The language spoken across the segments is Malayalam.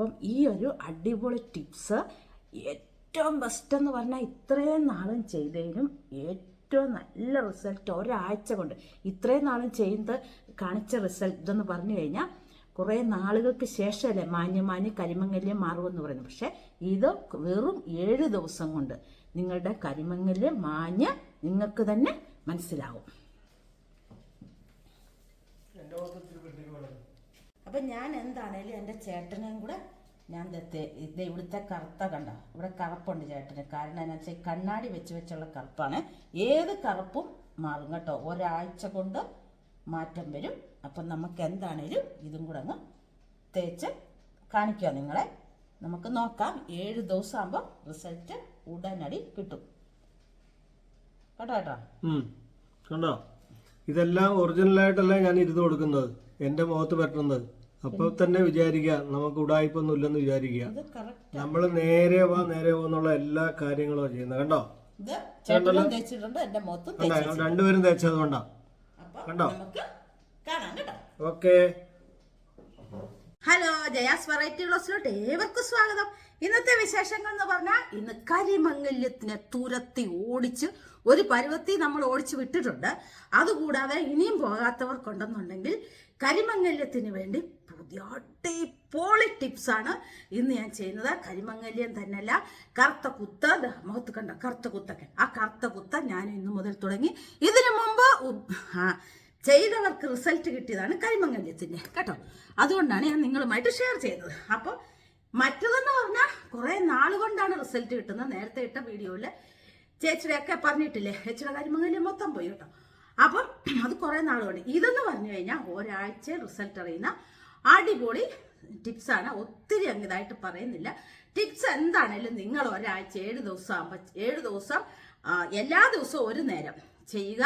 അപ്പം ഈ ഒരു അടിപൊളി ടിപ്സ് ഏറ്റവും ബെസ്റ്റ് എന്ന് പറഞ്ഞാൽ ഇത്രയും നാളും ചെയ്തതിനും ഏറ്റവും നല്ല റിസൾട്ട് ഒരാഴ്ച കൊണ്ട്. ഇത്രയും നാളും ചെയ്ത് കാണിച്ച റിസൾട്ട് ഇതെന്ന് പറഞ്ഞു കഴിഞ്ഞാൽ കുറേ നാളുകൾക്ക് ശേഷമല്ലേ മാന്യ മാന്യ കരിമങ്ങല്യം മാറുമെന്ന് പറയുന്നത്. പക്ഷേ ഇത് വെറും ഏഴ് ദിവസം കൊണ്ട് നിങ്ങളുടെ കരിമങ്ങല്യം മാഞ്ഞ് നിങ്ങൾക്ക് തന്നെ മനസ്സിലാവും. അപ്പം ഞാൻ എന്താണേലും എന്റെ ചേട്ടനെയും കൂടെ ഞാൻ ഇത് ഇവിടുത്തെ കറുത്ത കണ്ട? ഇവിടെ കറുപ്പുണ്ട് ചേട്ടന്. കാരണം എന്നാ വെച്ചാൽ കണ്ണാടി വെച്ച് വെച്ചുള്ള കറുപ്പാണ്. ഏത് കറുപ്പും മാറും കേട്ടോ. ഒരാഴ്ച കൊണ്ട് മാറ്റം വരും. അപ്പം നമുക്ക് എന്താണേലും ഇതും കൂടെ അങ്ങ് തേച്ച് കാണിക്കുക നിങ്ങളെ. നമുക്ക് നോക്കാം. ഏഴ് ദിവസം ആകുമ്പോൾ റിസൾട്ട് ഉടനടി കിട്ടും. കേട്ടോ കേട്ടോ കണ്ടോ? ഇതെല്ലാം ഒറിജിനലായിട്ടല്ല ഞാൻ ഇരുന്ന് കൊടുക്കുന്നത്. എന്റെ മുഖത്ത് പറ്റുന്നത് അപ്പൊ തന്നെ വിചാരിക്കുക നമുക്ക് ഉടായ്പൊന്നും ഇല്ലെന്ന് വിചാരിക്കുക. നമ്മൾ നേരെ വാ നേരെ പോവാന്നുള്ള എല്ലാ കാര്യങ്ങളും ചെയ്യുന്നത് കണ്ടോ? കണ്ടോ? രണ്ടുപേരും തേച്ചത് കൊണ്ടാ. കണ്ടോ? നമുക്ക് കാണാം കേട്ടോ. ഓക്കേ. ഹലോ ജയാസ് വെറൈറ്റി ക്ലോസിലോട്ട് ഏവർക്കും സ്വാഗതം. ഇന്നത്തെ വിശേഷങ്ങൾ എന്ന് പറഞ്ഞാൽ ഇന്ന് കരിമംഗല്യത്തിനെ തുരത്തി ഓടിച്ച് ഒരു പരുവത്തി നമ്മൾ ഓടിച്ച് വിട്ടിട്ടുണ്ട്. അതുകൂടാതെ ഇനിയും പോകാത്തവർക്കുണ്ടെന്നുണ്ടെങ്കിൽ കരിമംഗല്യത്തിന് വേണ്ടി അടിപൊളി ടിപ്സ് ആണ് ഇന്ന് ഞാൻ ചെയ്യുന്നത്. കരിമങ്ങല്യം തന്നെയല്ല കറുത്ത കുത്ത. മുഖത്ത് കണ്ട? കറുത്ത കുത്തൊക്കെ. ആ കറുത്ത കുത്ത ഞാൻ ഇന്ന് മുതൽ തുടങ്ങി. ഇതിനു മുമ്പ് ചെയ്തവർക്ക് റിസൾട്ട് കിട്ടിയതാണ് കരിമങ്ങല്യത്തിന്റെ കേട്ടോ? അതുകൊണ്ടാണ് ഞാൻ നിങ്ങളുമായിട്ട് ഷെയർ ചെയ്തത് അപ്പോൾ മറ്റതെന്ന് പറഞ്ഞാൽ കുറേ നാളുകൊണ്ടാണ് റിസൾട്ട് കിട്ടുന്നത്. നേരത്തെ ഇട്ട വീഡിയോയിൽ ചേച്ചിയുടെയൊക്കെ പറഞ്ഞിട്ടില്ലേ? ചേച്ചിയുടെ കരിമങ്ങല്യം മൊത്തം പോയി കേട്ടോ? അപ്പം അത് കുറേ നാളുകൊണ്ട് ഇതെന്ന് പറഞ്ഞു കഴിഞ്ഞാൽ ഒരാഴ്ച റിസൾട്ട് അറിയുന്ന അടിപൊളി ടിപ്സാണ്. ഒത്തിരി അങ്ങ് ഇതായിട്ട് പറയുന്നില്ല. ടിപ്സ് എന്താണേലും നിങ്ങൾ ഒരാഴ്ച ഏഴ് ദിവസം ആകുമ്പോൾ ഏഴ് ദിവസം എല്ലാ ദിവസവും ഒരു നേരം ചെയ്യുക.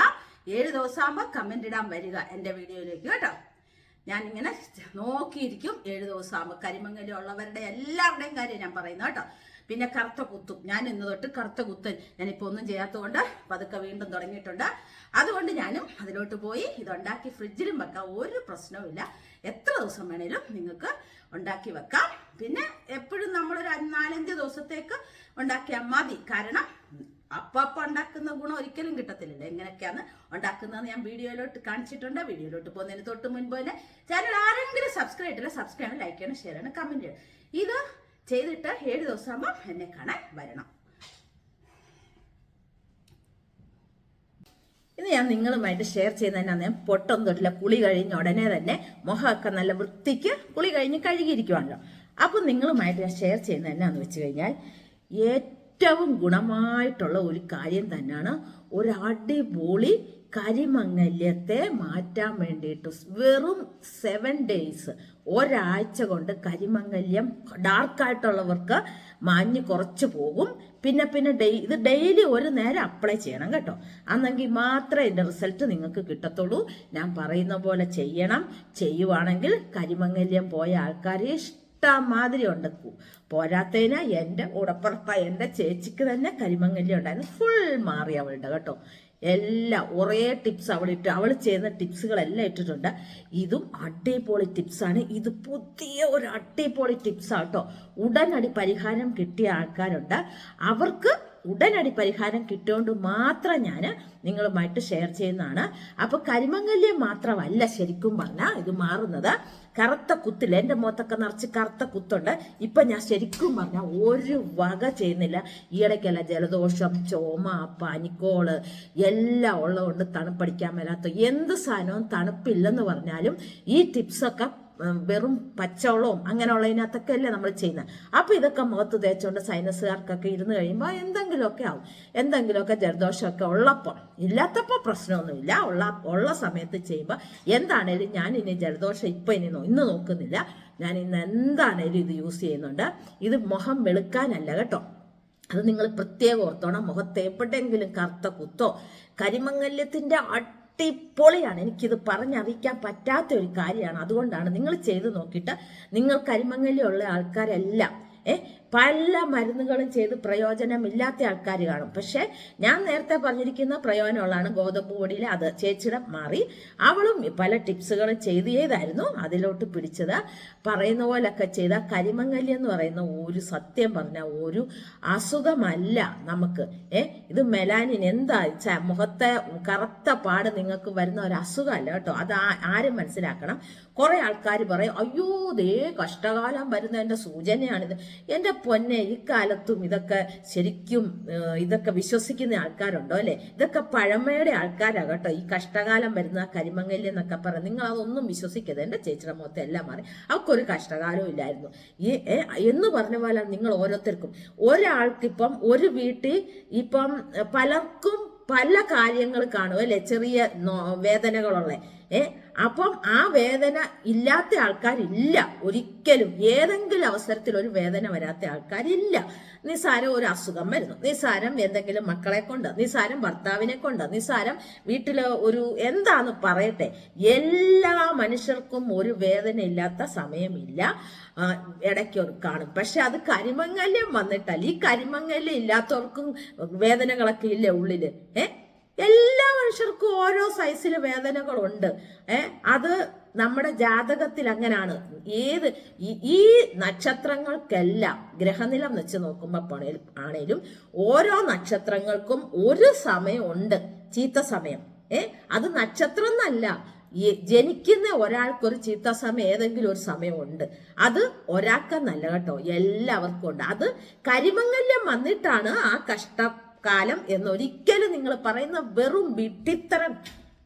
ഏഴ് ദിവസം ആകുമ്പോൾ കമന്റ് ഇടാൻ വരിക എന്റെ വീഡിയോയിലേക്ക് കേട്ടോ. ഞാനിങ്ങനെ നോക്കിയിരിക്കും. ഏഴ് ദിവസം ആകുമ്പോൾ കരിമങ്ങലി ഉള്ളവരുടെ എല്ലാവരുടെയും കാര്യം ഞാൻ പറയുന്നത് കേട്ടോ. പിന്നെ കറുത്ത കുത്തും. ഞാൻ ഇന്ന് തൊട്ട് കറുത്ത കുത്തൻ. ഞാനിപ്പോൾ ഒന്നും ചെയ്യാത്തതുകൊണ്ട് പതുക്കെ വീണ്ടും തുടങ്ങിയിട്ടുണ്ട്. അതുകൊണ്ട് ഞാനും അതിലോട്ട് പോയി. ഇതുണ്ടാക്കി ഫ്രിഡ്ജിലും വെക്കാം. ഒരു പ്രശ്നവുമില്ല. എത്ര ദിവസം വേണേലും നിങ്ങൾക്ക് ഉണ്ടാക്കി വെക്കാം. പിന്നെ എപ്പോഴും നമ്മൾ ഒരു നാലഞ്ച് ദിവസത്തേക്ക് ഉണ്ടാക്കിയാൽ മതി. കാരണം അപ്പൊ ഉണ്ടാക്കുന്ന ഗുണം ഒരിക്കലും കിട്ടത്തില്ലല്ലോ. എങ്ങനെയൊക്കെയാണ് ഉണ്ടാക്കുന്നതെന്ന് ഞാൻ വീഡിയോയിലോട്ട് കാണിച്ചിട്ടുണ്ട്. വീഡിയോയിലോട്ട് പോകുന്നതിന് തൊട്ട് മുൻപ് തന്നെ ചാനൽ ആരെങ്കിലും സബ്സ്ക്രൈബ് ചെയ്തില്ല സബ്സ്ക്രൈബ് ചെയ്യണം ലൈക്ക് ചെയ്യണം ഷെയർ ചെയ്യണം കമന്റ് ചെയ്യണം. ഇത് ചെയ്തിട്ട് ഏഴ് ദിവസം ആകുമ്പോൾ എന്നെ കാണാൻ വരണം. ഇത് ഞാൻ നിങ്ങളുമായിട്ട് ഷെയർ ചെയ്യുന്നതിനാണ് ഞാൻ പൊട്ടൊന്നും തൊട്ടില്ല കുളി കഴിഞ്ഞ ഉടനെ തന്നെ മുഖമൊക്കെ നല്ല വൃത്തിക്ക് കുളി കഴിഞ്ഞ് കഴുകിയിരിക്കുവാണല്ലോ. അപ്പം നിങ്ങളുമായിട്ട് ഞാൻ ഷെയർ ചെയ്യുന്നത് എന്നാന്ന് വെച്ച് കഴിഞ്ഞാൽ ഏറ്റവും ഗുണമായിട്ടുള്ള ഒരു കാര്യം തന്നെയാണ് ഒരു കരിമംഗല്യത്തെ മാറ്റാൻ വേണ്ടിയിട്ട് വെറും സെവൻ ഡേയ്സ് ഒരാഴ്ച കൊണ്ട് കരിമങ്ങല്യം ഡാർക്കായിട്ടുള്ളവർക്ക് മാഞ്ഞ് കുറച്ച് പോകും. പിന്നെ പിന്നെ ഡെയ് ഇത് ഡെയിലി ഒരു നേരം അപ്ലൈ ചെയ്യണം കേട്ടോ. അന്നെങ്കിൽ മാത്രമേ ഇതിന്റെ റിസൾട്ട് നിങ്ങൾക്ക് കിട്ടത്തുള്ളൂ. ഞാൻ പറയുന്ന പോലെ ചെയ്യണം. ചെയ്യുവാണെങ്കിൽ കരിമങ്ങല്യം പോയ ആൾക്കാർ ഇഷ്ടമാതിരി ഉണ്ട്. പോരാത്തതിന് എന്റെ ഉടപ്പുറത്ത എന്റെ ചേച്ചിക്ക് തന്നെ കരിമങ്ങല്യം ഉണ്ടായിരുന്നു. ഫുൾ മാറി അവളുടെ കേട്ടോ. എല്ലാം ഒരേ ടിപ്സ് അവൾ ഇട്ട് അവൾ ചെയ്യുന്ന ടിപ്സുകളെല്ലാം ഇട്ടിട്ടുണ്ട്. ഇതും അടിപൊളി ടിപ്സാണ് ഇത് പുതിയ ഒരു അടിപൊളി ടിപ്സാണ് കേട്ടോ ഉടനടി പരിഹാരം കിട്ടിയ ആൾക്കാരുണ്ട്. അവർക്ക് ഉടനടി പരിഹാരം കിട്ടുകൊണ്ട് മാത്രം ഞാൻ നിങ്ങളുമായിട്ട് ഷെയർ ചെയ്യുന്നതാണ്. അപ്പോൾ കരിമംഗല്യം മാത്രമല്ല ശരിക്കും പറഞ്ഞാൽ ഇത് മാറുന്നത്. കറുത്ത കുത്തില്ല എന്റെ മുഖത്തൊക്കെ നിറച്ച് കറുത്ത കുത്തുണ്ട്. ഇപ്പം ഞാൻ ശരിക്കും പറഞ്ഞാൽ ഒരു വക ചെയ്യുന്നില്ല. ഈയിടയ്ക്കല്ല ജലദോഷം ചോമ പനിക്കോൾ എല്ലാം ഉള്ളതുകൊണ്ട് തണുപ്പടിക്കാൻ മേലാത്ത എന്ത് സാധനവും തണുപ്പില്ലെന്ന് പറഞ്ഞാലും ഈ ടിപ്സൊക്കെ വെറും പച്ചവെള്ളവും അങ്ങനെയുള്ളതിനകത്തൊക്കെ അല്ലേ നമ്മൾ ചെയ്യുന്നത്. അപ്പോൾ ഇതൊക്കെ മുഖത്ത് തേച്ചുകൊണ്ട് സൈനസുകാർക്കൊക്കെ ഇരുന്ന് കഴിയുമ്പോൾ എന്തെങ്കിലുമൊക്കെ ആവും. എന്തെങ്കിലുമൊക്കെ ജലദോഷമൊക്കെ ഉള്ളപ്പോൾ ഇല്ലാത്തപ്പോൾ പ്രശ്നമൊന്നുമില്ല. ഉള്ള ഉള്ള സമയത്ത് ചെയ്യുമ്പോൾ എന്താണേലും ഞാൻ ഇനി ജലദോഷം ഇപ്പം ഇനി ഇന്ന് നോക്കുന്നില്ല. ഞാൻ ഇന്ന് എന്താണേലും ഇത് യൂസ് ചെയ്യുന്നുണ്ട്. ഇത് മുഖം വെളുക്കാനല്ല കേട്ടോ. അത് നിങ്ങൾ പ്രത്യേകം ഓർത്തോണം. മുഖത്ത് എപ്പോഴെങ്കിലും കറുത്ത കുത്തോ കരിമംഗല്യത്തിന്റെ അടിപൊളിയാണ്. എനിക്കിത് പറഞ്ഞറിയിക്കാൻ പറ്റാത്ത ഒരു കാര്യമാണ്. അതുകൊണ്ടാണ് നിങ്ങൾ ചെയ്ത് നോക്കിയിട്ട് നിങ്ങൾ കരിമങ്ങലിയുള്ള ആൾക്കാരെല്ലാം ഏ പല മരുന്നുകളും ചെയ്ത് പ്രയോജനമില്ലാത്ത ആൾക്കാർ കാണും. പക്ഷെ ഞാൻ നേരത്തെ പറഞ്ഞിരിക്കുന്ന പ്രയോജനമുള്ളതാണ് ഗോതമ്പ് പൊടിയിൽ അത്. ചേച്ചിയുടെ മാറി അവളും പല ടിപ്സുകളും ചെയ്ത് ചെയ്തായിരുന്നു അതിലോട്ട് പിടിച്ചത് പറയുന്ന പോലൊക്കെ ചെയ്ത കരിമങ്ങല്ലി എന്ന് പറയുന്ന ഒരു സത്യം പറഞ്ഞ ഒരു അസുഖമല്ല നമുക്ക്. ഏ ഇത് മെലാനിൻ എന്താ? മുഖത്തെ കറുത്ത പാട് നിങ്ങൾക്ക് വരുന്ന ഒരു അസുഖമല്ല കേട്ടോ. അത് ആരും മനസ്സിലാക്കണം. കുറെ ആൾക്കാർ പറയും അയ്യോ ദേ കഷ്ടകാലം വരുന്ന വരുന്നതിന്റെ സൂചനയാണിത്. എന്റെ പൊന്നെ ഇക്കാലത്തും ഇതൊക്കെ ശരിക്കും ഇതൊക്കെ വിശ്വസിക്കുന്ന ആൾക്കാരുണ്ടോ അല്ലെ? ഇതൊക്കെ പഴമയുടെ ആൾക്കാരാ കേട്ടോ. ഈ കഷ്ടകാലം വരുന്ന കരിമങ്ങല്യം എന്നൊക്കെ പറയാം നിങ്ങൾ അതൊന്നും വിശ്വസിക്കരുത്. എന്റെ ചേച്ചിയുടെ മുഖത്ത് എല്ലാം മാറി. അവക്കൊരു കഷ്ടകാലവും ഇല്ലായിരുന്നു. ഈ എന്ന് പറഞ്ഞ പോലെ നിങ്ങൾ ഓരോരുത്തർക്കും. ഒരാൾക്കിപ്പം ഒരു വീട്ടിൽ ഇപ്പം പലർക്കും പല കാര്യങ്ങൾ കാണും അല്ലെ? ചെറിയ വേദനകളുള്ളേ വേദനകളുള്ള ഏ? അപ്പം ആ വേദന ഇല്ലാത്ത ആൾക്കാരില്ല. ഒരിക്കലും ഏതെങ്കിലും അവസരത്തിൽ ഒരു വേദന വരാത്ത ആൾക്കാരില്ല. നിസാരം ഒരു അസുഖം വരുന്നു. നിസാരം എന്തെങ്കിലും മക്കളെ കൊണ്ട് നിസാരം ഭർത്താവിനെ കൊണ്ട് നിസാരം വീട്ടിൽ ഒരു എന്താന്ന് പറയട്ടെ. എല്ലാ മനുഷ്യർക്കും ഒരു വേദന ഇല്ലാത്ത സമയമില്ല. ഇടയ്ക്ക് ഒരു കാണും. പക്ഷെ അത് കരിമങ്ങല്യം വന്നിട്ടല്ല. ഈ കരിമങ്ങല്യം ഇല്ലാത്തവർക്കും വേദനകളൊക്കെ ഇല്ല ഉള്ളിൽ? ഏ? എല്ലാ മനുഷ്യർക്കും ഓരോ സൈസിൽ വേദനകളുണ്ട്. ഏ അത് നമ്മുടെ ജാതകത്തിൽ അങ്ങനാണ്. ഏത് ഈ- നക്ഷത്രങ്ങൾക്കെല്ലാം ഗ്രഹനിലം വെച്ച് നോക്കുമ്പോൾ ആണേലും ഓരോ നക്ഷത്രങ്ങൾക്കും ഒരു സമയമുണ്ട് ചീത്ത സമയം. ഏ അത് നക്ഷത്രം എന്നല്ല ജനിക്കുന്ന ഒരാൾക്കൊരു ചീത്ത സമയം ഏതെങ്കിലും ഒരു സമയമുണ്ട്. അത് ഒരാൾക്കെന്നല്ല കേട്ടോ എല്ലാവർക്കും ഉണ്ട് അത് കരിമങ്ങല്യം വന്നിട്ടാണ് ആ കഷ്ടകാലം എന്നൊരിക്കലും നിങ്ങൾ പറയുന്ന വെറും വിട്ടിത്തരം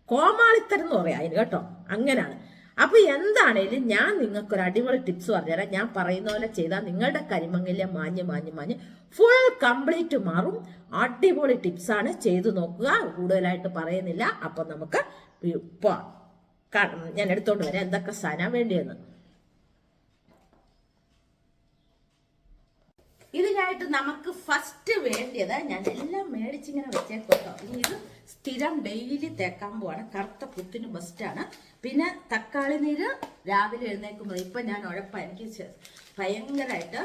കോമാളിത്തരം എന്ന് പറയാം അതിന് കേട്ടോ. അങ്ങനെയാണ്. അപ്പൊ എന്താണേലും ഞാൻ നിങ്ങൾക്ക് ഒരു അടിപൊളി ടിപ്സ് പറഞ്ഞുതരാം. ഞാൻ പറയുന്ന പോലെ ചെയ്താൽ നിങ്ങളുടെ കരിമങ്ങല്യം മാഞ്ഞ് മാഞ്ഞ് മാഞ്ഞ് ഫുൾ കംപ്ലീറ്റ് മാറും. അടിപൊളി ടിപ്സാണ് ചെയ്തു നോക്കുക. കൂടുതലായിട്ട് പറയുന്നില്ല. അപ്പൊ നമുക്ക് ഞാൻ എടുത്തോണ്ട് വരാം. എന്തൊക്കെ സാധനം വേണ്ടിയെന്ന്. ഇതിനായിട്ട് നമുക്ക് ഫസ്റ്റ് വേണ്ടിയത് ഞാൻ എല്ലാം മേടിച്ചിങ്ങനെ വെച്ചേക്കോട്ടോ. ഇനി ഇത് സ്ഥിരം ഡെയിലി തേക്കാൻ പോവാണ്. കറുത്ത പുത്തിന് ബെസ്റ്റാണ് പിന്നെ തക്കാളി നീര് രാവിലെ എഴുന്നേൽക്കുമ്പോൾ ഇപ്പം ഞാൻ ഉഴപ്പാ. എനിക്ക് ഭയങ്കരമായിട്ട്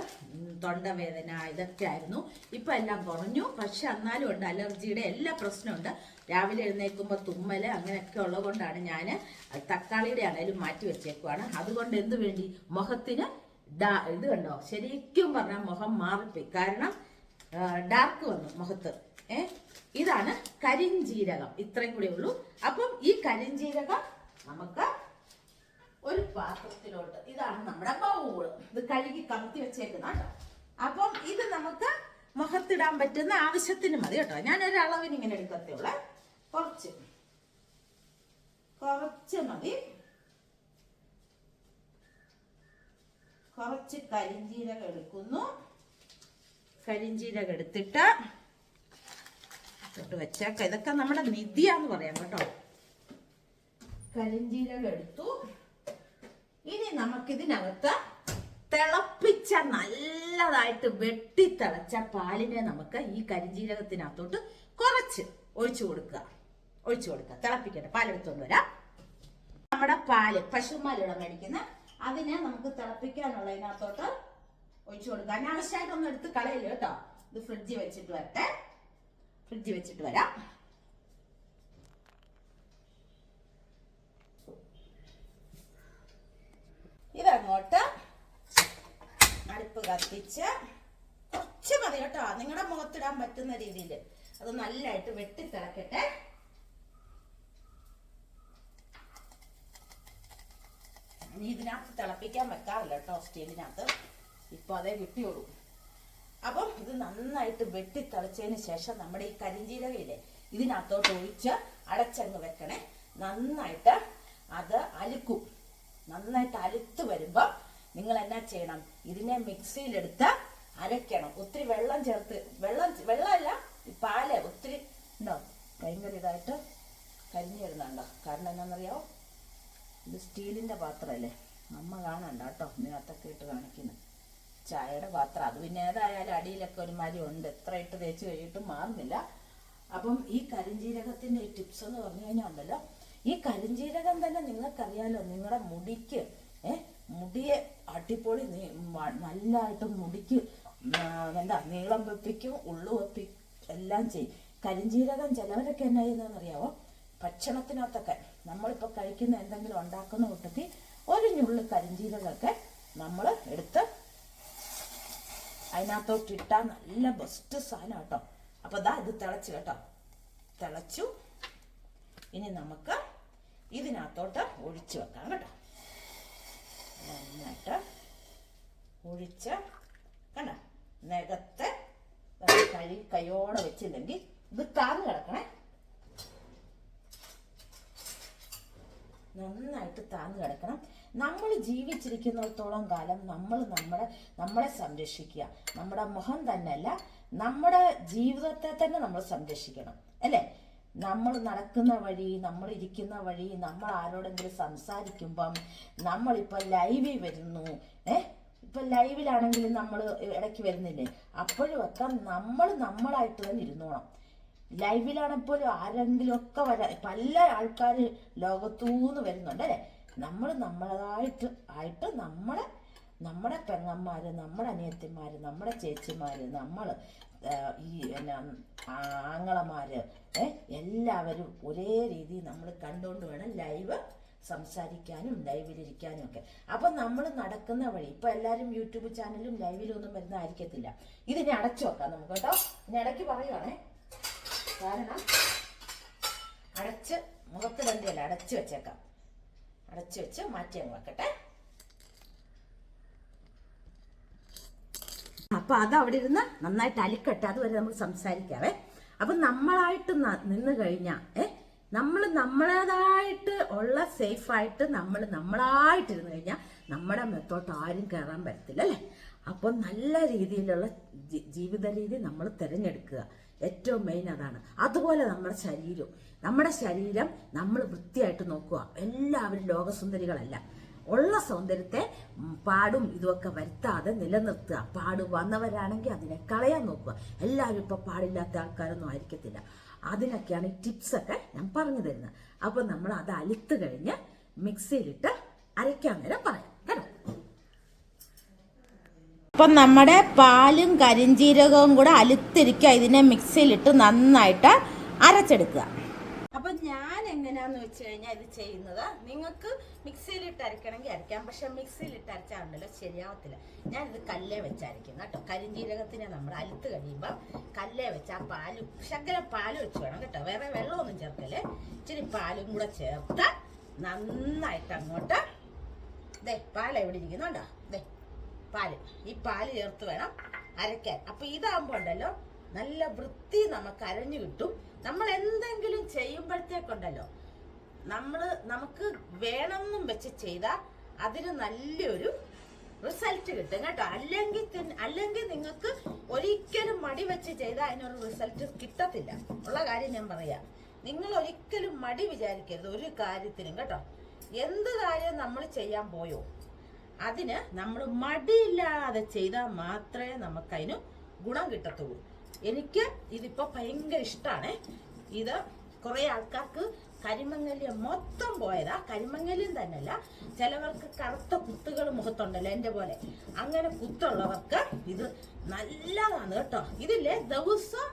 തൊണ്ടവേദന ഇതൊക്കെ ആയിരുന്നു. ഇപ്പം എല്ലാം കുറഞ്ഞു. പക്ഷെ എന്നാലും ഉണ്ട് അലർജിയുടെ എല്ലാ പ്രശ്നമുണ്ട് രാവിലെ എഴുന്നേൽക്കുമ്പോൾ തുമ്മൽ അങ്ങനെയൊക്കെ ഉള്ളതുകൊണ്ടാണ് ഞാൻ തക്കാളിയുടെ ആണേലും മാറ്റി വെച്ചേക്കുവാണ്. അതുകൊണ്ട് എന്ത് വേണ്ടി? മുഖത്തിന് ഡാ- ഇത് കണ്ടോ? ശരിക്കും പറഞ്ഞാൽ മുഖം മാറിപ്പോയി. കാരണം ഡാർക്ക് വന്നു മുഖത്ത്. ഏ? ഇതാണ് കരിഞ്ജീരകം ഇത്രയും കൂടെ ഉള്ളൂ. അപ്പം ഈ കരിഞ്ജീരകം നമുക്ക് ഒരു പാത്രത്തിലോട്ട് ഇതാണ് നമ്മുടെ ബൗൾ ഇത് കഴുകി കമത്തി വെച്ചേക്കുന്ന കേട്ടോ. അപ്പം ഇത് നമുക്ക് മുഖത്തിടാൻ പറ്റുന്ന ആവശ്യത്തിന് മതി കേട്ടോ. ഞാൻ ഒരു അളവിന് ഇങ്ങനെ എടുക്കത്തുള്ളൂ കുറച്ച്. കുറച്ച് മതി. കുറച്ച് കരിഞ്ചീരകം എടുക്കുന്നു. കരിഞ്ചീരകം എടുത്തിട്ട് ഇട്ട് വെച്ചേക്ക. ഇതൊക്കെ നമ്മുടെ നിധിയാന്ന് പറയാം കേട്ടോ. കരിഞ്ചീരകം എടുത്തു. ഇനി നമുക്കിതിനകത്ത് തിളപ്പിച്ച നല്ലതായിട്ട് വെട്ടി തിളച്ച പാലിനെ നമുക്ക് ഈ കരിഞ്ചീരകത്തിനകത്തോട്ട് കുറച്ച് ഒഴിച്ചു കൊടുക്കുക. ഒഴിച്ചു കൊടുക്കുക. തിളപ്പിക്കട്ടെ. പാലെടുത്തോണ്ട് വരാം. നമ്മുടെ പാൽ പശുമാലിവിടെ മേടിക്കുന്ന അതിനെ നമുക്ക് തിളപ്പിക്കാനുള്ളതിനകത്തോട്ട് ഒഴിച്ചു കൊടുക്കാം. അനാവശ്യമായിട്ടൊന്നും എടുത്ത് കളയില്ല കേട്ടോ. ഇത് ഫ്രിഡ്ജിൽ വെച്ചിട്ട് വരട്ടെ. ഫ്രിഡ്ജിൽ വെച്ചിട്ട് വരാം. ഇതങ്ങോട്ട് അടുപ്പ് കത്തിച്ച് കുറച്ച് മതി കേട്ടോ. നിങ്ങളുടെ മുഖത്തിടാൻ പറ്റുന്ന രീതിയിൽ അത് നല്ലതായിട്ട് വെട്ടി ഇനി ഇതിനകത്ത് തിളപ്പിക്കാൻ വെക്കാറില്ല കേട്ടോ സ്റ്റീലിനകത്ത്. ഇപ്പൊ അതേ കിട്ടിയുള്ളൂ അപ്പം ഇത് നന്നായിട്ട് വെട്ടി തിളച്ചതിന് ശേഷം നമ്മുടെ ഈ കരിഞ്ചീരകയില്ലേ ഇതിനകത്തോട്ട് ഒഴിച്ച് അടച്ചങ്ങ് വെക്കണേ. നന്നായിട്ട് അത് അലുക്കും. നന്നായിട്ട് അലുത്ത് വരുമ്പോൾ നിങ്ങൾ എന്നാ ചെയ്യണം? ഇതിനെ മിക്സിയിലെടുത്ത് അരയ്ക്കണം. ഒത്തിരി വെള്ളം ചേർത്ത് വെള്ളം വെള്ളമല്ല പാൽ ഒത്തിരി ഉണ്ടോ? ഭയങ്കര ഇതായിട്ട് കരിഞ്ഞു വരുന്നുണ്ടോ? കാരണം എന്നാണെന്നറിയാമോ ഇത് സ്റ്റീലിന്റെ പാത്രമല്ലേ അമ്മ കാണണ്ട കേട്ടോ. ഇതിനകത്തൊക്കെ ഇട്ട് കാണിക്കുന്നു. ചായയുടെ പാത്രം. അത് പിന്നെ ഏതായാലും അടിയിലൊക്കെ ഒരു മരി ഉണ്ട്. എത്ര ഇട്ട് തേച്ച് കഴിഞ്ഞിട്ടും മാറുന്നില്ല. അപ്പം ഈ കരിഞ്ജീരകത്തിന്റെ ടിപ്സ് എന്ന് പറഞ്ഞു കഴിഞ്ഞാൽ ഉണ്ടല്ലോ. ഈ കരിഞ്ജീരകം തന്നെ നിങ്ങൾക്കറിയാലോ നിങ്ങളുടെ മുടിക്ക് ഏ മുടിയെ അടിപൊളി നല്ലതായിട്ട് മുടിക്ക് എന്താ നീളം വെപ്പിക്കും ഉള്ളു വെപ്പി എല്ലാം ചെയ്യും. കരിഞ്ജീരകം ചിലവരൊക്കെ എന്നാ ചെയ്യുന്നതെന്നറിയാവോ? ഭക്ഷണത്തിനകത്തൊക്കെ നമ്മളിപ്പോൾ കഴിക്കുന്ന എന്തെങ്കിലും ഉണ്ടാക്കുന്ന കൂട്ടത്തിൽ ഒരു ഞുള്ളി കരിഞ്ചീരകൊക്കെ നമ്മൾ എടുത്ത് അതിനകത്തോട്ട് ഇട്ടാൽ നല്ല ബെസ്റ്റ് സാധനം കേട്ടോ. അപ്പോൾ ദാ ഇത് തിളച്ച് കേട്ടോ. തിളച്ചു. ഇനി നമുക്ക് ഇതിനകത്തോട്ട് ഒഴിച്ചു വെക്കാം കേട്ടോ. നന്നായിട്ട് ഒഴിച്ച് കണ്ട? നികത്ത് കഴി കൈയോടെ വെച്ചില്ലെങ്കിൽ ഇത് താന്ന് കിടക്കണേ. നന്നായിട്ട് താന്ന് കിടക്കണം. നമ്മൾ ജീവിച്ചിരിക്കുന്നിടത്തോളം കാലം നമ്മൾ നമ്മുടെ നമ്മളെ സംരക്ഷിക്കുക. നമ്മുടെ മുഖം തന്നെയല്ല നമ്മുടെ ജീവിതത്തെ തന്നെ നമ്മൾ സംരക്ഷിക്കണം. അല്ലേ? നമ്മൾ നടക്കുന്ന വഴി നമ്മൾ ഇരിക്കുന്ന വഴി നമ്മൾ ആരോടെങ്കിലും സംസാരിക്കുമ്പം നമ്മളിപ്പോൾ ലൈവിൽ വരുന്നു. ഏ? ഇപ്പം ലൈവിലാണെങ്കിലും നമ്മൾ ഇടയ്ക്ക് വരുന്നില്ലേ? അപ്പോഴും ഒക്കെ നമ്മൾ നമ്മളായിട്ട് തന്നെ ഇരുന്നോണം. ലൈവിലാണെപ്പോലും ആരെങ്കിലും ഒക്കെ വരാ പല ആൾക്കാർ ലോകത്തൂന്ന് വരുന്നുണ്ട് അല്ലേ? നമ്മൾ നമ്മളതായിട്ട് ആയിട്ട് നമ്മളെ നമ്മുടെ പെങ്ങന്മാർ നമ്മുടെ അനിയത്തിമാർ നമ്മുടെ ചേച്ചിമാർ നമ്മൾ ഈ എന്നാ ആങ്ങളമാർ എല്ലാവരും ഒരേ രീതിയിൽ നമ്മൾ കണ്ടുകൊണ്ട് വേണം ലൈവ് സംസാരിക്കാനും ലൈവിലിരിക്കാനും ഒക്കെ. അപ്പം നമ്മൾ നടക്കുന്ന വഴി ഇപ്പം എല്ലാവരും യൂട്യൂബ് ചാനലും ലൈവിലൊന്നും വരുന്നതായിരിക്കത്തില്ല. ഇതിനെ അടച്ചു വെക്കാം നമുക്ക് കേട്ടോ. ഇനി ഇടയ്ക്ക് പറയുവാണേ. കാരണം അടച്ച് മുഖത്ത് തന്നെയല്ല അടച്ച് വെച്ചേക്കാം. അടച്ചു വെച്ച് മാറ്റി അങ്ങ് വെക്കട്ടെ. അപ്പൊ അത് അവിടെ ഇരുന്ന് നന്നായിട്ട് അലിക്കട്ടെ അതുവരെ നമുക്ക് സംസാരിക്കാവേ. അപ്പൊ നമ്മളായിട്ട് നിന്ന് കഴിഞ്ഞാ ഏ നമ്മൾ നമ്മളേതായിട്ട് ഉള്ള സേഫായിട്ട് നമ്മൾ നമ്മളായിട്ട് ഇരുന്ന് കഴിഞ്ഞാൽ നമ്മുടെ മെത്തോട്ട് ആരും കയറാൻ പറ്റത്തില്ല അല്ലേ? അപ്പോൾ നല്ല രീതിയിലുള്ള ജീവിത രീതി നമ്മൾ തിരഞ്ഞെടുക്കുക. ഏറ്റവും മെയിൻ അതാണ്. അതുപോലെ നമ്മുടെ ശരീരം. നമ്മുടെ ശരീരം നമ്മൾ വൃത്തിയായിട്ട് നോക്കുക. എല്ലാവരും ലോകസുന്ദരികളല്ല. ഉള്ള സൗന്ദര്യത്തെ പാടും ഇതുമൊക്കെ വരുത്താതെ നിലനിർത്തുക. പാട് വന്നവരാണെങ്കിൽ അതിനെ കളയാൻ നോക്കുക. എല്ലാവരും ഇപ്പൊ പാടില്ലാത്ത ആൾക്കാരൊന്നും ആയിരിക്കത്തില്ല. അതിനൊക്കെയാണ് ഈ ടിപ്സൊക്കെ ഞാൻ പറഞ്ഞു തരുന്നത്. അപ്പൊ നമ്മൾ അത് അലുത്ത് കഴിഞ്ഞ് മിക്സിയിലിട്ട് അരയ്ക്കാൻ നേരം പറയാം. അപ്പം നമ്മുടെ പാലും കരിഞ്ചീരകവും കൂടെ അലുത്തിരിക്കുക ഇതിനെ മിക്സിയിലിട്ട് നന്നായിട്ട് അരച്ചെടുക്കുക. അപ്പം ഞാൻ എങ്ങനെയാന്ന് വെച്ച് കഴിഞ്ഞാൽ ഇത് ചെയ്യുന്നത് നിങ്ങൾക്ക് മിക്സിയിലിട്ട് അരയ്ക്കണമെങ്കിൽ അരയ്ക്കാം പക്ഷെ മിക്സിയിലിട്ട് അരച്ചാണ്ടല്ലോ ശരിയാവത്തില്ല. ഞാനിത് കല്ലേ വെച്ചായിരിക്കും കേട്ടോ. കരിഞ്ജീരകത്തിനെ നമ്മൾ അലുത്ത് കഴിയുമ്പോൾ കല്ലേ വെച്ച് ആ പാൽ ശകല പാൽ വെച്ച് വേണം കേട്ടോ. വേറെ വെള്ളമൊന്നും ചേർക്കല്ലേ? ഇച്ചിരി പാലും കൂടെ ചേർത്ത് നന്നായിട്ട് അങ്ങോട്ട് ഇതേ പാൽ എവിടെ ഇരിക്കുന്നുണ്ടോ പാൽ. ഈ പാൽ ചേർത്ത് വേണം അരയ്ക്കാൻ. അപ്പൊ ഇതാകുമ്പോ ഉണ്ടല്ലോ നല്ല വൃത്തി നമുക്ക് അരഞ്ഞു കിട്ടും. നമ്മൾ എന്തെങ്കിലും ചെയ്യുമ്പോഴത്തേക്കുണ്ടല്ലോ നമ്മൾ നമുക്ക് വേണമെന്നും വെച്ച് ചെയ്താൽ അതിന് നല്ലൊരു റിസൾട്ട് കിട്ടും കേട്ടോ. അല്ലെങ്കിൽ അല്ലെങ്കിൽ നിങ്ങൾക്ക് ഒരിക്കലും മടി വെച്ച് ചെയ്താൽ അതിനൊരു റിസൾട്ട് കിട്ടത്തില്ല. ഉള്ള കാര്യം ഞാൻ പറയാം. നിങ്ങൾ ഒരിക്കലും മടി വിചാരിക്കരുത് ഒരു കാര്യത്തിനും കേട്ടോ. എന്ത് കാര്യം നമ്മൾ ചെയ്യാൻ പോയോ? അതിന് നമ്മൾ മടിയില്ലാതെ ചെയ്താൽ മാത്രമേ നമുക്കതിന് ഗുണം കിട്ടത്തുള്ളൂ. എനിക്ക് ഇതിപ്പോ ഭയങ്കര ഇഷ്ടമാണ് ഇത് കുറേ ആൾക്കാർക്ക് കരിമങ്ങല്യം മൊത്തം പോയതാ. കരിമങ്ങല്യം തന്നെയല്ല. ചിലവർക്ക് കറുത്ത കുത്തുകൾ മുഖത്തുണ്ടല്ലോ എന്റെ പോലെ. അങ്ങനെ കുത്തുള്ളവർക്ക് ഇത് നല്ലതാണ് കേട്ടോ. ഇതില്ലേ ദിവസം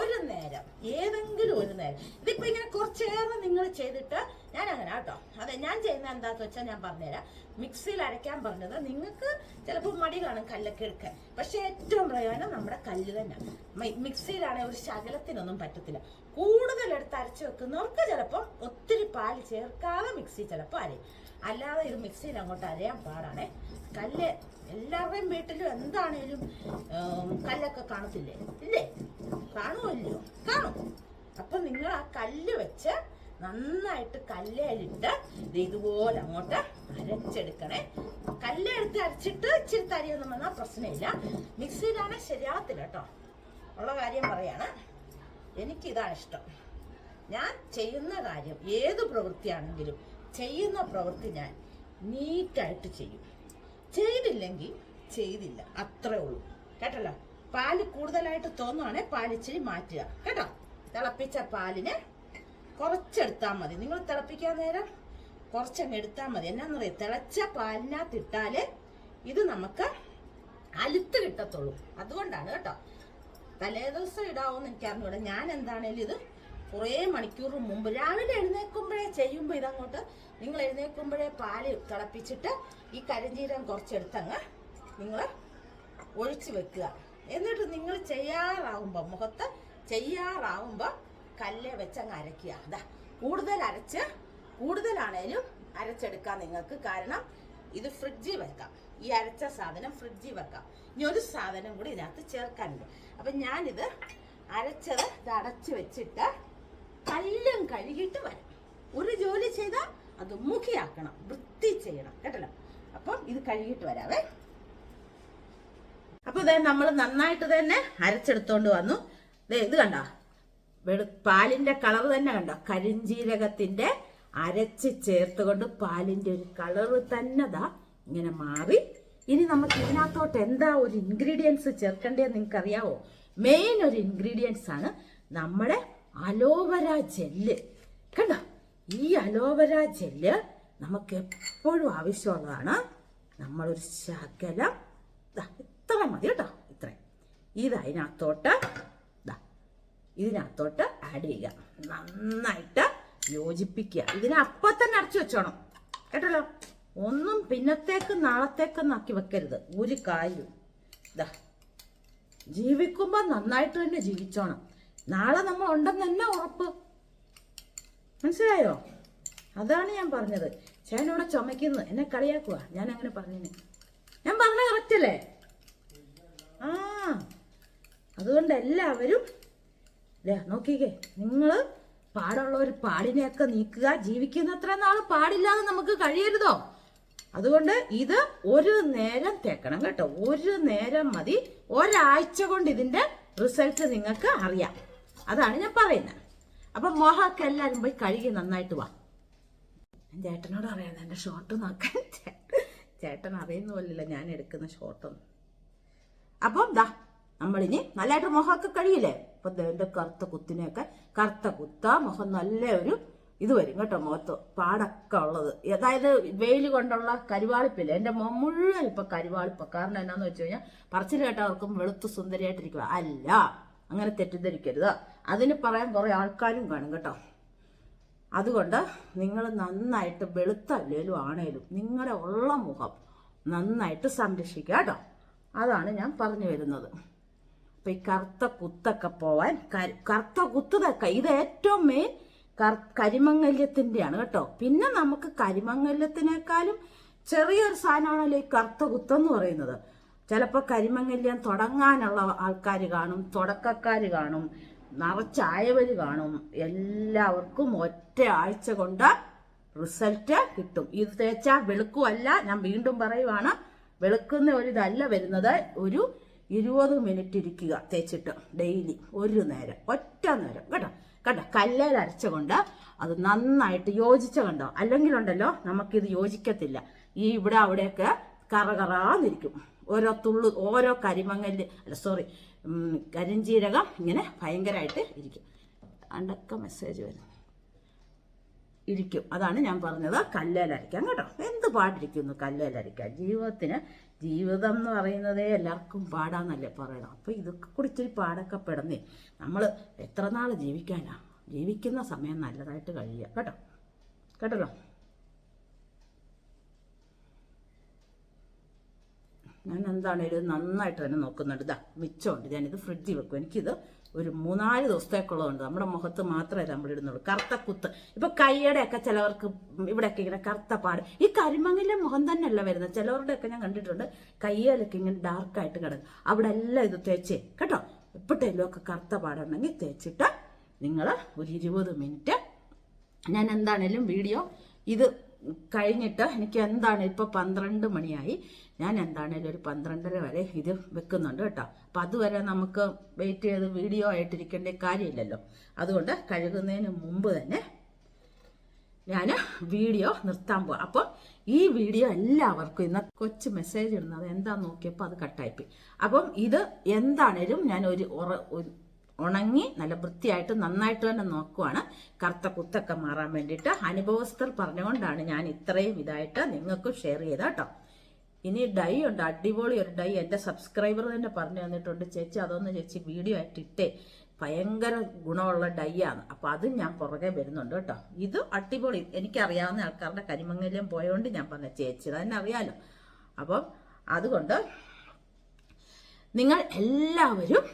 ഒരു നേരം ഏതെങ്കിലും ഒരു നേരം. ഇതിപ്പോ ഇങ്ങനെ കുറച്ചേറെ നിങ്ങൾ ചെയ്തിട്ട് ഞാൻ അങ്ങനെ കേട്ടോ അതെ ഞാൻ ചെയ്യുന്ന എന്താന്ന് വെച്ചാൽ ഞാൻ പറഞ്ഞുതരാം. മിക്സിയിൽ അരയ്ക്കാൻ പറഞ്ഞത് നിങ്ങൾക്ക് ചിലപ്പോൾ മടി കാണും കല്ലൊക്കെ എടുക്കാൻ. പക്ഷെ ഏറ്റവും പ്രയോജനം നമ്മുടെ കല്ല് തന്നെ മിക്സിയിലാണ് മിക്സിയിലാണെങ്കിൽ ഒരു ശകലത്തിനൊന്നും പറ്റത്തില്ല. കൂടുതൽ എടുത്ത് അരച്ച് വെക്കുന്നവർക്ക് ചിലപ്പോൾ ഒത്തിരി പാൽ ചേർക്കാതെ മിക്സി ചിലപ്പോൾ അരയും. അല്ലാതെ ഇത് മിക്സിയിൽ അങ്ങോട്ട് അരയാൻ പാടാണേ. കല്ല് എല്ലാവരുടെയും വീട്ടിലും എന്താണേലും കല്ലൊക്കെ കാണത്തില്ലേ? ഇല്ലേ? കാണുമല്ലോ കാണും. അപ്പൊ നിങ്ങൾ ആ കല്ല് വെച്ച് നന്നായിട്ട് കല്ലേലിട്ട് ഇതുപോലെ അങ്ങോട്ട് അരച്ചെടുക്കണേ. കല്ലെടുത്ത് അരച്ചിട്ട് ഇച്ചിരി തരിയൊന്നും വന്നാൽ പ്രശ്നമില്ല. മിക്സിയിലാണ് ശരിയാകത്തില്ല കേട്ടോ. ഉള്ള കാര്യം പറയാണ്. എനിക്കിതാണ് ഇഷ്ടം. ഞാൻ ചെയ്യുന്ന കാര്യം ഏത് പ്രവൃത്തിയാണെങ്കിലും ചെയ്യുന്ന പ്രവൃത്തി ഞാൻ നീറ്റായിട്ട് ചെയ്യും. ചെയ്തില്ലെങ്കിൽ ചെയ്തില്ല. അത്രേ ഉള്ളൂ. കേട്ടല്ലോ? പാൽ കൂടുതലായിട്ട് തോന്നുവാണെങ്കിൽ പാലിച്ചിരി മാറ്റുക. കേട്ടോ? തിളപ്പിച്ച പാലിന് കുറച്ചെടുത്താൽ മതി. നിങ്ങൾ തിളപ്പിക്കാൻ നേരം കുറച്ചങ്ങ് എടുത്താൽ മതി. എന്നാന്നറിയാം തിളച്ച പാലിനകത്ത് ഇട്ടാൽ ഇത് നമുക്ക് അലുത്ത് കിട്ടത്തുള്ളൂ. അതുകൊണ്ടാണ് കേട്ടോ. തലേ ദിവസം ഇടാവോന്ന് എനിക്ക് അറിഞ്ഞൂടെ ഞാൻ എന്താണേലും ഇത് കുറേ മണിക്കൂർ മുമ്പ് രാവിലെ എഴുന്നേൽക്കുമ്പോഴേ ചെയ്യുമ്പോൾ ഇതങ്ങോട്ട് നിങ്ങൾ എഴുന്നേൽക്കുമ്പോഴേ പാൽ തിളപ്പിച്ചിട്ട് ഈ കരിഞ്ചീരം കുറച്ചെടുത്തങ്ങ് നിങ്ങൾ ഒഴിച്ചു വെക്കുക. എന്നിട്ട് നിങ്ങൾ ചെയ്യാറാവുമ്പോൾ മുഖത്ത് ചെയ്യാറാവുമ്പോൾ കല്ലെ വെച്ചങ്ങ് അരയ്ക്കുക. അതാ കൂടുതൽ അരച്ച് കൂടുതലാണേലും അരച്ചെടുക്കാം നിങ്ങൾക്ക്. കാരണം ഇത് ഫ്രിഡ്ജിൽ വെക്കാം. ഈ അരച്ച സാധനം ഫ്രിഡ്ജിൽ വെക്കാം. ഇനി ഒരു സാധനം കൂടി ഇതിനകത്ത് ചേർക്കാനുണ്ട്. അപ്പം ഞാനിത് അരച്ചത് ഇത് അടച്ച് വെച്ചിട്ട് കല്ലും കഴുകിയിട്ട് വരാം. ഒരു ജോലി ചെയ്താൽ അത് മുഖിയാക്കണം വൃത്തി ചെയ്യണം കേട്ടല്ലോ? അപ്പം ഇത് കഴുകിയിട്ട് വരാവേ. അപ്പൊ ഇതേ നമ്മൾ നന്നായിട്ട് തന്നെ അരച്ചെടുത്തോണ്ട് വന്നു. ഇത് കണ്ടോ? വെളു പാലിന്റെ കളർ തന്നെ കണ്ടോ? കരിഞ്ജീരകത്തിന്റെ അരച്ച് ചേർത്തുകൊണ്ട് പാലിന്റെ ഒരു കളറ് തന്നെ ദാ ഇങ്ങനെ മാറി. ഇനി നമുക്ക് ഇതിനകത്തോട്ട് എന്താ ഒരു ഇൻഗ്രീഡിയൻസ് ചേർക്കേണ്ടതെന്ന് നിങ്ങൾക്ക് അറിയാവോ മെയിൻ ഒരു ഇൻഗ്രീഡിയൻസ് ആണ് നമ്മുടെ അലോവര ജെല്ല്. കണ്ടോ? ഈ അലോവര ജെല്ല് നമുക്ക് എപ്പോഴും ആവശ്യമുള്ളതാണ്. നമ്മളൊരു ശകലം ഇത്ര മതി കേട്ടോ ഇത്രയും. ഇത് അതിനകത്തോട്ട് ഇതിനകത്തോട്ട് ആഡ് ചെയ്യുക. നന്നായിട്ട് യോജിപ്പിക്കുക. ഇതിനപ്പം തന്നെ അടച്ചു വെച്ചോണം. കേട്ടല്ലോ? ഒന്നും പിന്നത്തേക്ക് നാളത്തേക്കൊന്നും ആക്കി വെക്കരുത്. ഒരു കാര്യം. ഇതാ ജീവിക്കുമ്പോൾ നന്നായിട്ട് തന്നെ ജീവിച്ചോണം. നാളെ നമ്മൾ ഉണ്ടെന്ന് തന്നെ ഉറപ്പ്. മനസ്സിലായോ? അതാണ് ഞാൻ പറഞ്ഞത്. ചേനോടെ ചുമയ്ക്കുന്നത് എന്നെ കളിയാക്കുക ഞാൻ അങ്ങനെ പറഞ്ഞേനെ. ഞാൻ പറഞ്ഞ കറക്റ്റ് അല്ലേ ആ അതുകൊണ്ട് എല്ലാവരും ദേ നോക്കിക്കേ നിങ്ങൾ പാടുള്ളവർ പാടിനെയൊക്കെ നീക്കുക ജീവിക്കുന്നത്ര നാൾ പാടില്ലാതെ നമുക്ക് കഴിയരുതോ? അതുകൊണ്ട് ഇത് ഒരു നേരം തേക്കണം കേട്ടോ. ഒരു നേരം മതി. ഒരാഴ്ച കൊണ്ട് ഇതിന്റെ റിസൾട്ട് നിങ്ങൾക്ക് അറിയാം. അതാണ് ഞാൻ പറയുന്നത്. അപ്പൊ മോഹമൊക്കെ എല്ലാവരും പോയി കഴുകി നന്നായിട്ട് വാ. ഞാൻ ചേട്ടനോട് അറിയാം എന്റെ ഷോർട്ട് നോക്കാൻ. ചേട്ടൻ അറിയുന്ന പോലില്ല ഞാൻ എടുക്കുന്ന ഷോർട്ടൊന്നും അപ്പം ദാ നമ്മളിനി നല്ലതായിട്ട് മുഖമൊക്കെ കഴിയില്ലേ അപ്പൊ എന്റെ കറുത്ത കുത്തിനെയൊക്കെ കറുത്ത കുത്ത മുഖം നല്ല ഒരു ഇത് വരും കേട്ടോ മുഖത്ത്. പാടൊക്കെ ഉള്ളത്. അതായത് വെയിൽ കൊണ്ടുള്ള കരിവാളിപ്പില്ല? എന്റെ മുഖം മുഴുവൻ ഇപ്പൊ കരിവാളിപ്പ. കാരണം എന്നാന്ന് വെച്ച് കഴിഞ്ഞാൽ പറച്ചിൽ കേട്ടവർക്കും വെളുത്ത് സുന്ദരിയായിട്ടിരിക്കുക അല്ല അങ്ങനെ തെറ്റിദ്ധരിക്കരുത്. അതിന് പറയാൻ കുറെ ആൾക്കാരും കാണും കേട്ടോ. അതുകൊണ്ട് നിങ്ങൾ നന്നായിട്ട് വെളുത്തല്ലേലും ആണേലും നിങ്ങളുടെ ഉള്ള മുഖം നന്നായിട്ട് സംരക്ഷിക്കുക കേട്ടോ. അതാണ് ഞാൻ പറഞ്ഞു വരുന്നത്. അപ്പൊ ഈ കറുത്ത കുത്തൊക്കെ പോവാൻ കറുത്ത കുത്തുതൊക്കെ. തക്ക ഇത് ഏറ്റവും മെയിൻ കരിമംഗല്യത്തിന്റെയാണ് കേട്ടോ. പിന്നെ നമുക്ക് കരിമംഗല്യത്തിനേക്കാളും ചെറിയൊരു സാധനമാണല്ലോ ഈ കറുത്ത കുത്തെന്ന് പറയുന്നത്. ചിലപ്പോൾ കരിമംഗല്യം തുടങ്ങാനുള്ള ആൾക്കാർ കാണും തുടക്കക്കാർ കാണും നിറച്ചായവർ കാണും. എല്ലാവർക്കും ഒറ്റ ആഴ്ച കൊണ്ട് റിസൾട്ട് കിട്ടും. ഇത് തേച്ചാൽ വെളുക്കുമല്ല ഞാൻ വീണ്ടും പറയുവാണ്. വെളുക്കുന്ന ഒരു ഇതല്ല വരുന്നത്. ഒരു ഇരുപത് മിനിറ്റ് ഇരിക്കുക തേച്ചിട്ട് ഡെയിലി ഒരു നേരം ഒറ്റ നേരം. കേട്ടോ? കേട്ടോ കല്ലേൽ അരച്ചുകൊണ്ട് അത് നന്നായിട്ട് യോജിച്ച കണ്ടോ? അല്ലെങ്കിലുണ്ടല്ലോ നമുക്കിത് യോജിക്കത്തില്ല. ഈ ഇവിടെ അവിടെയൊക്കെ കറകറാന്നിരിക്കും. ഓരോ തുള്ളു ഓരോ കരിമങ്ങൽ അല്ല സോറി കരിഞ്ചീരകം ഇങ്ങനെ ഭയങ്കരമായിട്ട് ഇരിക്കും. അണ്ടൊക്കെ മെസ്സേജ് വരും ഇരിക്കും. അതാണ് ഞാൻ പറഞ്ഞത്. കല്ലേലരയ്ക്കാൻ കേട്ടോ. എന്ത് പാട്ടിരിക്കുന്നു കല്ലേലരയ്ക്കാൻ? ജീവിതത്തിന് ജീവിതം എന്ന് പറയുന്നതേ എല്ലാവർക്കും പാടാന്നല്ലേ പറയണം. അപ്പോൾ ഇതൊക്കെ കൂടി ഇച്ചിരി പാടൊക്കെ പെടന്നേ. നമ്മൾ എത്ര നാൾ ജീവിക്കാനാ? ജീവിക്കുന്ന സമയം നല്ലതായിട്ട് കഴിയുക. കേട്ടോ? കേട്ടല്ലോ? ഞാൻ എന്താണേലും നന്നായിട്ട് തന്നെ നോക്കുന്നുണ്ട്. ഇതാ മിച്ചമുണ്ട്. ഞാനിത് ഫ്രിഡ്ജിൽ വെക്കും. എനിക്കിത് ഒരു മൂന്നാൽ ദിവസത്തേക്കുള്ളതുണ്ട്. നമ്മുടെ മുഖത്ത് മാത്രമേ നമ്മൾ ഇടുന്നുള്ളൂ കറുത്ത കുത്ത് ഇപ്പൊ കൈയടയൊക്കെ ചിലവർക്ക് ഇവിടെയൊക്കെ ഇങ്ങനെ കറുത്ത പാട് ഈ കരിമങ്ങിലെ മുഖം തന്നെയല്ല വരുന്നത്. ചിലവരുടെയൊക്കെ ഞാൻ കണ്ടിട്ടുണ്ട്. കയ്യിലൊക്കെ ഇങ്ങനെ ഡാർക്കായിട്ട് കിടക്കും. അവിടെ എല്ലാം ഇത് തേച്ചേ കേട്ടോ. എപ്പോഴത്തേലും ഒക്കെ കറുത്ത പാടുണ്ടെങ്കിൽ തേച്ചിട്ട് നിങ്ങൾ ഒരു ഇരുപത് മിനിറ്റ് ഞാൻ എന്താണേലും വീഡിയോ ഇത് കഴിഞ്ഞിട്ട് എനിക്ക് എന്താണ് ഇപ്പൊ പന്ത്രണ്ട് മണിയായി. ഞാൻ എന്താണേലും ഒരു പന്ത്രണ്ടര വരെ ഇത് വെക്കുന്നുണ്ട് കേട്ടോ. അപ്പൊ അതുവരെ നമുക്ക് വെയിറ്റ് ചെയ്ത് വീഡിയോ ആയിട്ടിരിക്കേണ്ട കാര്യമില്ലല്ലോ. അതുകൊണ്ട് കഴുകുന്നതിന് മുമ്പ് തന്നെ ഞാൻ വീഡിയോ നിർത്താൻ പോവാം. അപ്പോൾ ഈ വീഡിയോ എല്ലാവർക്കും ഇന്ന് കൊച്ചു മെസ്സേജ് ഇടുന്നത് എന്താന്ന് നോക്കിയപ്പോൾ അത് കട്ടായിപ്പോയി അപ്പം ഇത് എന്താണേലും ഞാൻ ഒരു ഉണങ്ങി നല്ല വൃത്തിയായിട്ട് നന്നായിട്ട് തന്നെ നോക്കുവാണ്. കറുത്ത കുത്തൊക്കെ മാറാൻ വേണ്ടിയിട്ട് അനുഭവസ്ഥർ പറഞ്ഞുകൊണ്ടാണ് ഞാൻ ഇത്രയും ഇതായിട്ട് നിങ്ങൾക്ക് ഷെയർ ചെയ്ത കേട്ടോ. ഇനി ഡൈ ഉണ്ട് അടിപൊളി ഒരു ഡൈ. എന്റെ സബ്സ്ക്രൈബർ തന്നെ പറഞ്ഞു തന്നിട്ടുണ്ട് ചേച്ചി അതൊന്ന് ചേച്ചി വീഡിയോ ആയിട്ട് ഇട്ടേ. ഭയങ്കര ഗുണമുള്ള ഡൈ ആണ്. അപ്പം അതും ഞാൻ പുറകെ വരുന്നുണ്ട് കേട്ടോ. ഇത് അടിപൊളി. എനിക്കറിയാവുന്ന ആൾക്കാരുടെ കരിമങ്ങല്യം പോയതുകൊണ്ട് ഞാൻ പറഞ്ഞ ചേച്ചി തന്നെ അറിയാലോ. അപ്പം അതുകൊണ്ട് നിങ്ങൾ എല്ലാവരും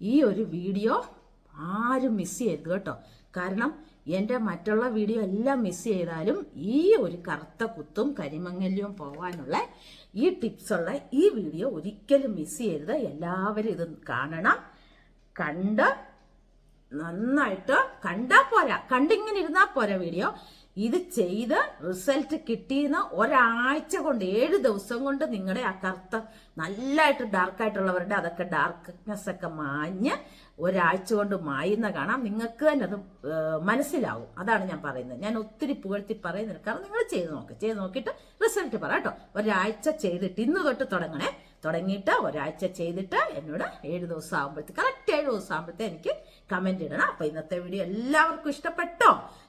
ഈ ഒരു വീഡിയോ ആരും മിസ് ചെയ്യരുത് കേട്ടോ. കാരണം എന്റെ മറ്റുള്ള വീഡിയോ എല്ലാം മിസ് ചെയ്താലും ഈ ഒരു കറുത്ത കുത്തും കരിമങ്ങല്യവും പോകാനുള്ള ഈ ടിപ്സുള്ള ഈ വീഡിയോ ഒരിക്കലും മിസ് ചെയ്യരുത്. എല്ലാവരും ഇത് കാണണം. കണ്ട് നന്നായിട്ട് കണ്ടാ പോരാ. കണ്ടിങ്ങനെ ഇരുന്നാ പോരാ വീഡിയോ. ഇത് ചെയ്ത് റിസൾട്ട് കിട്ടിയെന്ന് ഒരാഴ്ച കൊണ്ട് ഏഴ് ദിവസം കൊണ്ട് നിങ്ങളുടെ ആ കറുത്ത നല്ലതായിട്ട് ഡാർക്കായിട്ടുള്ളവരുടെ അതൊക്കെ ഡാർക്ക്നെസ് ഒക്കെ മാഞ്ഞ് ഒരാഴ്ച കൊണ്ട് മായുന്ന കാണാം. നിങ്ങൾക്ക് തന്നെ അത് മനസ്സിലാവും. അതാണ് ഞാൻ പറയുന്നത്. ഞാൻ ഒത്തിരി പുകഴ്ത്തി പറയുന്നില്ല. കാരണം നിങ്ങൾ ചെയ്ത് നോക്ക്. ചെയ്ത് നോക്കിയിട്ട് റിസൾട്ട് പറ കേട്ടോ. ഒരാഴ്ച ചെയ്തിട്ട് ഇന്ന് തൊട്ട് തുടങ്ങണേ. തുടങ്ങിയിട്ട് ഒരാഴ്ച ചെയ്തിട്ട് എന്നോട് ഏഴ് ദിവസം ആകുമ്പോഴത്തേക്ക് കറക്റ്റ് ഏഴ് ദിവസം ആകുമ്പോഴത്തേക്ക് എനിക്ക് കമന്റ് ഇടണം. അപ്പൊ ഇന്നത്തെ വീഡിയോ എല്ലാവർക്കും ഇഷ്ടപ്പെട്ടോ?